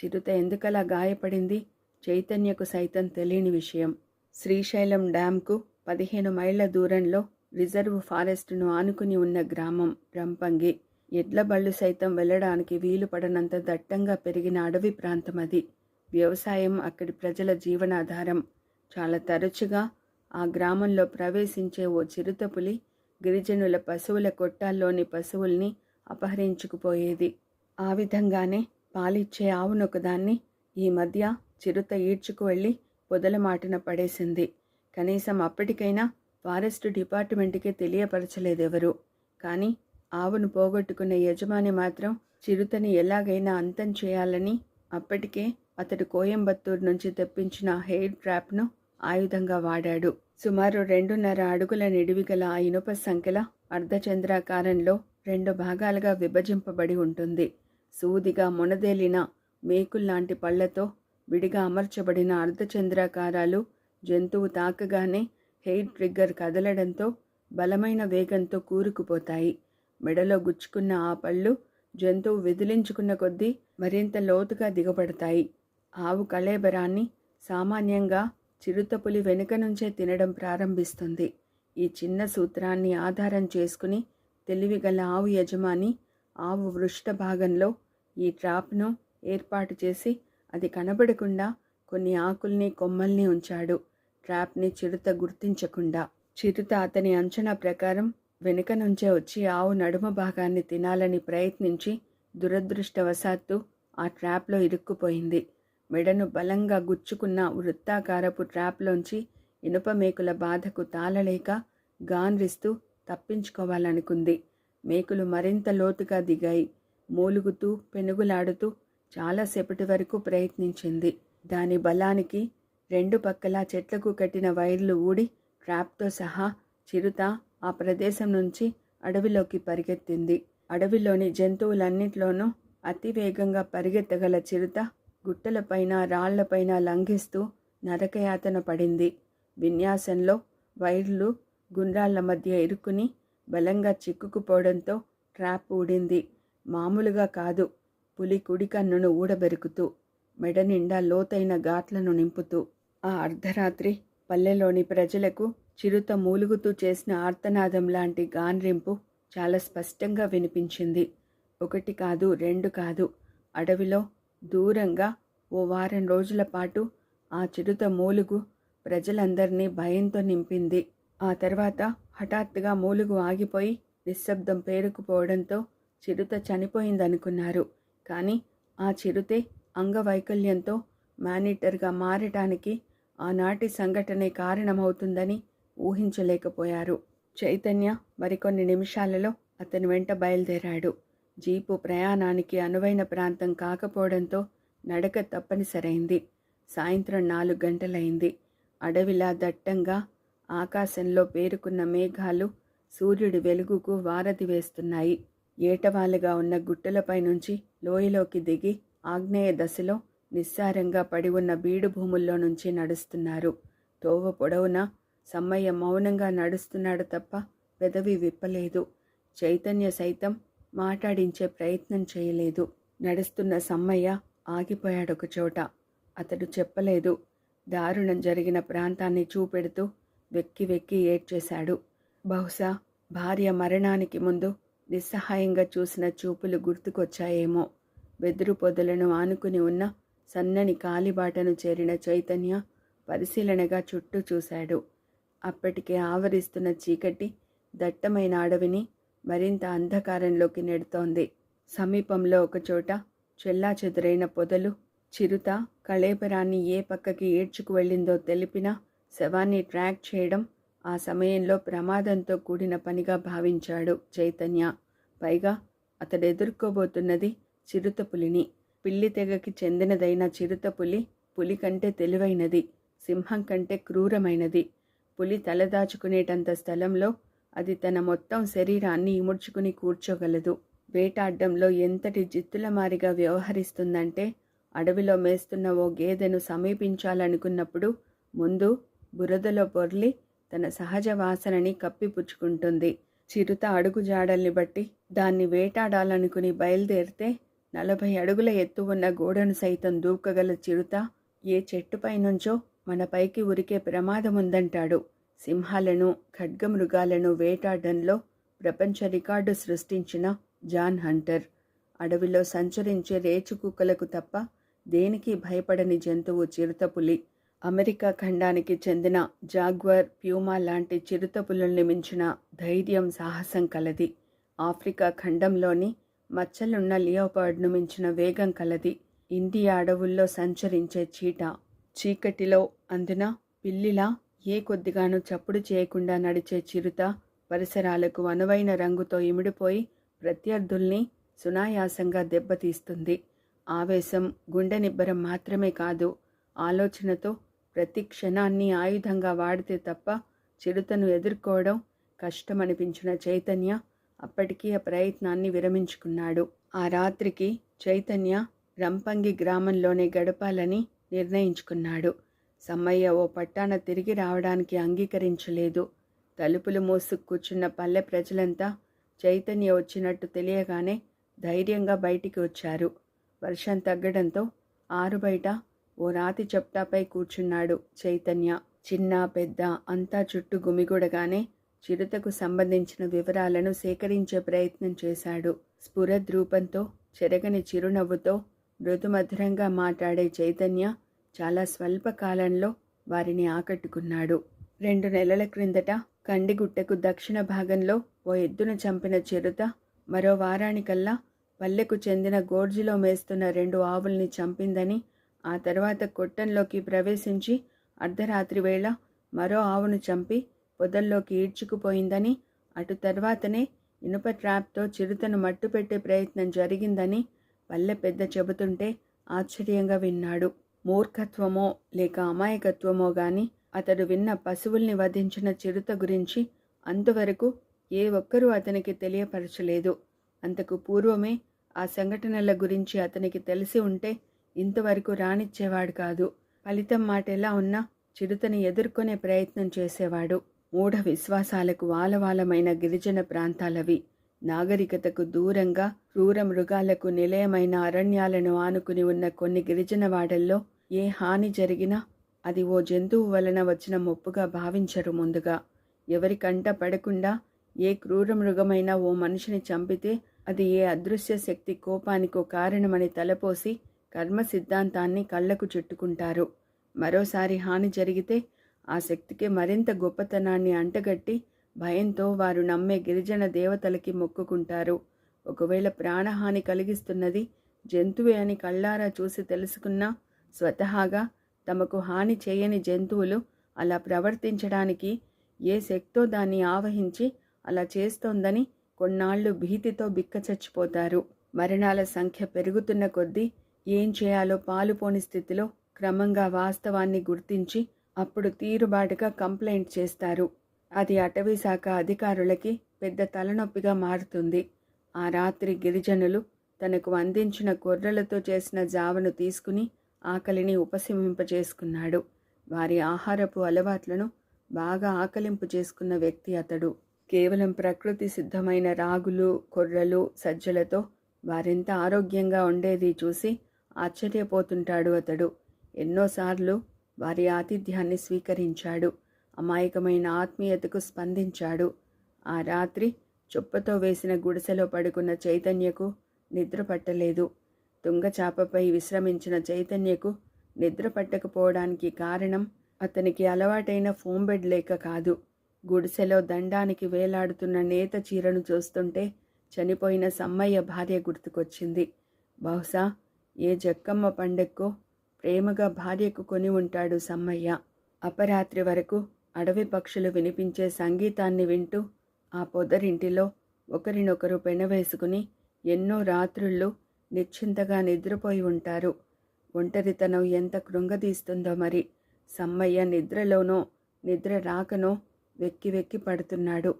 చిరుత ఎందుకలా గాయపడింది? చైతన్యకు సైతం తెలియని విషయం. శ్రీశైలం డ్యాంకు పదిహేను మైళ్ళ దూరంలో రిజర్వ్ ఫారెస్ట్ను ఆనుకుని ఉన్న గ్రామం రంపంగి. ఎడ్ల బళ్ళు సైతం వెళ్ళడానికి వీలు పడనంత దట్టంగా పెరిగిన అడవి ప్రాంతం అది. వ్యవసాయం అక్కడి ప్రజల జీవనాధారం. చాలా తరచుగా ఆ గ్రామంలో ప్రవేశించే ఓ చిరుతపులి గిరిజనుల పశువుల కొట్టాల్లోని పశువుల్ని అపహరించుకుపోయేది. ఆ విధంగానే పాలిచ్చే ఆవునొకదాన్ని ఈ మధ్య చిరుత ఈడ్చుకు వెళ్ళి పొదల మాటన పడేసింది. కనీసం అప్పటికైనా ఫారెస్ట్ డిపార్ట్మెంట్కి తెలియపరచలేదెవరు. కానీ ఆవును పోగొట్టుకున్న యజమాని మాత్రం చిరుతని ఎలాగైనా అంతం చేయాలని అప్పటికే అతడు కోయంబత్తూరు నుంచి తెప్పించిన హెయిర్ ట్రాప్ను ఆయుధంగా వాడాడు. సుమారు రెండున్నర అడుగుల నిడివిగల ఆ ఇనుప సంఖ్యల అర్ధచంద్రాకారంలో రెండు భాగాలుగా విభజింపబడి ఉంటుంది. సూదిగా మునదేలిన మేకుల్లాంటి పళ్ళతో విడిగా అమర్చబడిన అర్ధచంద్రాకారాలు జంతువు తాకగానే హెయిర్ ట్రిగ్గర్ కదలడంతో బలమైన వేగంతో కూరుకుపోతాయి. మెడలో గుచ్చుకున్న ఆ పళ్ళు జంతువు విదిలించుకున్న కొద్దీ మరింత లోతుగా దిగబడతాయి. ఆవు కళేబరాన్ని సామాన్యంగా చిరుతపులి వెనుక నుంచే తినడం ప్రారంభిస్తుంది. ఈ చిన్న సూత్రాన్ని ఆధారం చేసుకుని తెలివిగల ఆవు యజమాని ఆవు వృష్ట భాగంలో ఈ ట్రాప్ను ఏర్పాటు చేసి అది కనబడకుండా కొన్ని ఆకుల్ని కొమ్మల్ని ఉంచాడు. ట్రాప్ని చిరుత గుర్తించకుండా చిరుత అతని అంచనా ప్రకారం వెనుక నుంచే వచ్చి ఆవు నడుమ భాగాన్ని తినాలని ప్రయత్నించి దురదృష్టవశాత్తు ఆ ట్రాప్లో ఇరుక్కుపోయింది. మెడను బలంగా గుచ్చుకున్న వృత్తాకారపు ట్రాప్లోంచి ఇనుప మేకుల బాధకు తాళలేక గాన్రిస్తూ తప్పించుకోవాలనుకుంది. మేకులు మరింత లోతుగా దిగాయి. మూలుగుతూ పెనుగులాడుతూ చాలాసేపటి వరకు ప్రయత్నించింది. దాని బలానికి రెండు పక్కలా చెట్లకు కట్టిన వైర్లు ఊడి ట్రాప్తో సహా చిరుత ఆ ప్రదేశం నుంచి అడవిలోకి పరిగెత్తింది. అడవిలోని జంతువులన్నిట్లోనూ అతి వేగంగా పరిగెత్తగల చిరుత గుట్టలపైన రాళ్ళపైన లంఘిస్తూ నరకయాతన పడింది. విన్యాసంలో వైర్లు గుండ్రాళ్ళ మధ్య ఇరుక్కుని బలంగా చిక్కుకుపోవడంతో ట్రాప్ ఊడింది. మామూలుగా కాదు. పులి కుడి కన్నును ఊడబెరుకుతూ మెడ నిండా లోతైన ఘాట్లను నింపుతూ ఆ అర్ధరాత్రి పల్లెలోని ప్రజలకు చిరుత మూలుగుతూ చేసిన ఆర్తనాదం లాంటి గాన్రింపు చాలా స్పష్టంగా వినిపించింది. ఒకటి కాదు రెండు కాదు. అడవిలో దూరంగా ఓ వారం రోజుల పాటు ఆ చిరుత మూలుగు ప్రజలందరినీ భయంతో నింపింది. ఆ తర్వాత హఠాత్తుగా మూలుగు ఆగిపోయి నిశ్శబ్దం పేరుకుపోవడంతో చిరుత చనిపోయిందనుకున్నారు. కానీ ఆ చిరుతే అంగవైకల్యంతో మానిటర్గా మారటానికి ఆనాటి సంఘటనే కారణమవుతుందని ఊహించలేకపోయారు. చైతన్య మరికొన్ని నిమిషాలలో అతని వెంట బయలుదేరాడు. జీపు ప్రయాణానికి అనువైన ప్రాంతం కాకపోవడంతో నడక తప్పనిసరైంది. సాయంత్రం నాలుగు గంటలైంది. అడవిలా దట్టంగా ఆకాశంలో పేరుకున్న మేఘాలు సూర్యుడి వెలుగుకు వారధి వేస్తున్నాయి. ఏటవాలుగా ఉన్న గుట్టలపై నుంచి లోయలోకి దిగి ఆగ్నేయ దశలో నిస్సారంగా పడి ఉన్న బీడు భూముల్లో నుంచి నడుస్తున్నారు. తోవ పొడవునా సమ్మయ్య మౌనంగా నడుస్తున్నాడు తప్ప పెదవి విప్పలేదు. చైతన్య సైతం మాట్లాడించే ప్రయత్నం చేయలేదు. నడుస్తున్న సమ్మయ్య ఆగిపోయాడొక చోట. అతడు చెప్పలేదు. దారుణం జరిగిన ప్రాంతాన్ని చూపెడుతూ వెక్కి వెక్కి ఏడ్చేశాడు. బహుశా భార్య మరణానికి ముందు నిస్సహాయంగా చూసిన చూపులు గుర్తుకొచ్చాయేమో. వెదురు పొదలను ఆనుకుని ఉన్న సన్నని కాలిబాటను చేరిన చైతన్య పరిశీలనగా చుట్టూ చూశాడు. అప్పటికే ఆవరిస్తున్న చీకటి దట్టమైన అడవిని మరింత అంధకారంలోకి నెడుతోంది. సమీపంలో ఒకచోట చెల్లా చెదురైన పొదలు చిరుత కళేపరాన్ని ఏ పక్కకి ఏడ్చుకు వెళ్ళిందో తెలిపిన శవాన్ని ట్రాక్ చేయడం ఆ సమయంలో ప్రమాదంతో కూడిన పనిగా భావించాడు చైతన్య. పైగా అతడు ఎదుర్కోబోతున్నది చిరుతపులిని పిల్లి తెగకి చెందినదైన చిరుత పులి పులి కంటే తెలివైనది సింహం కంటే క్రూరమైనది. పులి తలదాచుకునేటంత స్థలంలో అది తన మొత్తం శరీరాన్ని ఇముడ్చుకుని కూర్చోగలదు. వేటాడ్డంలో ఎంతటి జిత్తుల మారిగా వ్యవహరిస్తుందంటే అడవిలో మేస్తున్న ఓ గేదెను సమీపించాలనుకున్నప్పుడు ముందు బురదలో పొర్లి తన సహజ వాసనని కప్పిపుచ్చుకుంటుంది. చిరుత అడుగు జాడల్ని బట్టి దాన్ని వేటాడాలనుకుని బయలుదేరితే నలభై అడుగుల ఎత్తు ఉన్న గోడను సైతం దూకగల చిరుత ఏ చెట్టుపై నుంచో మన పైకి ఉరికే ప్రమాదం ఉందంటాడు సింహాలను ఖడ్గమృగాలను వేటాడడంలో ప్రపంచ రికార్డు సృష్టించిన జాన్ హంటర్. అడవిలో సంచరించే రేచుకుక్కలకు తప్ప దేనికి భయపడని జంతువు చిరుతపులి అమెరికా ఖండానికి చెందిన జాగ్వర్ ప్యూమా లాంటి చిరుతపులుల్ని మించిన ధైర్యం సాహసం కలది. ఆఫ్రికా ఖండంలోని మచ్చలున్న లియోపార్డ్ను మించిన వేగం కలది. ఇండియా అడవుల్లో సంచరించే చీట చీకటిలో అందున పిల్లిలా ఏ కొద్దిగాను చప్పుడు చేయకుండా నడిచే చిరుత పరిసరాలకు అనువైన రంగుతో ఇమిడిపోయి ప్రత్యర్థుల్ని సునాయాసంగా దెబ్బతీస్తుంది. ఆవేశం గుండె నిబ్బరం మాత్రమే కాదు ఆలోచనతో ప్రతి క్షణాన్ని ఆయుధంగా వాడితే తప్ప చిరుతను ఎదుర్కోవడం కష్టమనిపించిన చైతన్య అప్పటికీ ఆ ప్రయత్నాన్ని విరమించుకున్నాడు. ఆ రాత్రికి చైతన్య రంపంగి గ్రామంలోనే గడపాలని నిర్ణయించుకున్నాడు. సమ్మయ్య ఓ పట్టాన తిరిగి రావడానికి అంగీకరించలేదు. తలుపులు మూసు కూర్చున్న పల్లె ప్రజలంతా చైతన్య వచ్చినట్టు తెలియగానే ధైర్యంగా బయటికి వచ్చారు. వర్షం తగ్గడంతో ఆరు బయట ఓ రాతి చెప్టాపై కూర్చున్నాడు చైతన్య. చిన్న పెద్ద అంతా చుట్టూ గుమిగూడగానే చిరుతకు సంబంధించిన వివరాలను సేకరించే ప్రయత్నం చేశాడు. స్ఫురద్రూపంతో చెరగని చిరునవ్వుతో మృదుమధురంగా మాట్లాడే చైతన్య చాలా స్వల్ప కాలంలో వారిని ఆకట్టుకున్నాడు. రెండు నెలల క్రిందట కండిగుట్టకు దక్షిణ భాగంలో ఓ ఎద్దును చంపిన చిరుత మరో వారానికల్లా పల్లెకు చెందిన గోర్జిలో మేస్తున్న రెండు ఆవుల్ని చంపిందని ఆ తర్వాత కొట్టంలోకి ప్రవేశించి అర్ధరాత్రి వేళ మరో ఆవును చంపి పొదల్లోకి ఈడ్చుకుపోయిందని అటు తర్వాతనే ఇనుప ట్రాప్తో చిరుతను మట్టుపెట్టే ప్రయత్నం జరిగిందని పల్లె పెద్ద చెబుతుంటే ఆశ్చర్యంగా విన్నాడు. మూర్ఖత్వమో లేక అమాయకత్వమో గాని అతడు విన్న పశువుల్ని వధించిన చిరుత గురించి అంతవరకు ఏ ఒక్కరూ అతనికి తెలియపరచలేదు. అంతకు పూర్వమే ఆ సంఘటనల గురించి అతనికి తెలిసి ఉంటే ఇంతవరకు రానిచ్చేవాడు కాదు. ఫలితం మాట ఎలా ఉన్నా చిరుతని ఎదుర్కొనే ప్రయత్నం చేసేవాడు. మూఢ విశ్వాసాలకు వాలవాలమైన గిరిజన ప్రాంతాలవి. నాగరికతకు దూరంగా క్రూర మృగాలకు నిలయమైన అరణ్యాలను ఆనుకుని ఉన్న కొన్ని గిరిజన వాడల్లో ఏ హాని జరిగినా అది ఓ జంతువు వలన వచ్చిన ముప్పుగా భావించరు ముందుగా. ఎవరి కంట పడకుండా ఏ క్రూర మృగమైనా ఓ మనిషిని చంపితే అది ఏ అదృశ్య శక్తి కోపానికో కారణమని తలపోసి కర్మ సిద్ధాంతాన్ని కళ్ళకు చుట్టుకుంటారు. మరోసారి హాని జరిగితే ఆ శక్తికి మరింత గొప్పతనాన్ని అంటగట్టి భయంతో వారు నమ్మే గిరిజన దేవతలకి మొక్కుకుంటారు. ఒకవేళ ప్రాణహాని కలిగిస్తున్నది జంతువే అని కళ్ళారా చూసి తెలుసుకున్నా స్వతహాగా తమకు హాని చేయని జంతువులు అలా ప్రవర్తించడానికి ఏ శక్తో దాన్ని ఆవహించి అలా చేస్తోందని కొన్నాళ్ళు భీతితో బిక్కచచ్చిపోతారు. మరణాల సంఖ్య పెరుగుతున్న కొద్దీ ఏం చేయాలో పాలుపోని స్థితిలో క్రమంగా వాస్తవాన్ని గుర్తించి అప్పుడు తీరుబాటుగా కంప్లైంట్ చేస్తారు. అది అటవీ శాఖ అధికారులకి పెద్ద తలనొప్పిగా మారుతుంది. ఆ రాత్రి గిరిజనులు తనకు అందించిన కొర్రలతో చేసిన జావను తీసుకుని ఆకలిని ఉపశమింపజేసుకున్నాడు. వారి ఆహారపు అలవాట్లను బాగా ఆకలింపు చేసుకున్న వ్యక్తి అతడు. కేవలం ప్రకృతి సిద్ధమైన రాగులు కొర్రలు సజ్జలతో వారెంత ఆరోగ్యంగా ఉండేది చూసి ఆశ్చర్యపోతుంటాడు అతడు. ఎన్నోసార్లు వారి ఆతిథ్యాన్ని స్వీకరించాడు. అమాయకమైన ఆత్మీయతకు స్పందించాడు. ఆ రాత్రి చొప్పతో వేసిన గుడిసెలో పడుకున్న చైతన్యకు నిద్ర పట్టలేదు. తుంగచాపపై విశ్రమించిన చైతన్యకు నిద్ర పట్టకపోవడానికి కారణం అతనికి అలవాటైన ఫోమ్ బెడ్ లేక కాదు. గుడిసెలో దండానికి వేలాడుతున్న నేత చీరను చూస్తుంటే చనిపోయిన సమ్మయ్య భార్య గుర్తుకొచ్చింది. బహుశా ఏ జక్కమ్మ పండక్కో ప్రేమగా భార్యకు కొని ఉంటాడు సమ్మయ్య. అపరాత్రి వరకు అడవి పక్షులు వినిపించే సంగీతాన్ని వింటూ ఆ పొదరింటిలో ఒకరినొకరు పెనవేసుకుని ఎన్నో రాత్రుళ్ళు నిశ్చింతగా నిద్రపోయి ఉంటారు. ఒంటరితనం ఎంత కృంగదీస్తుందో మరి. సమ్మయ్య నిద్రలోనో నిద్ర రాకనో వెక్కి వెక్కి పడుతున్నాడు.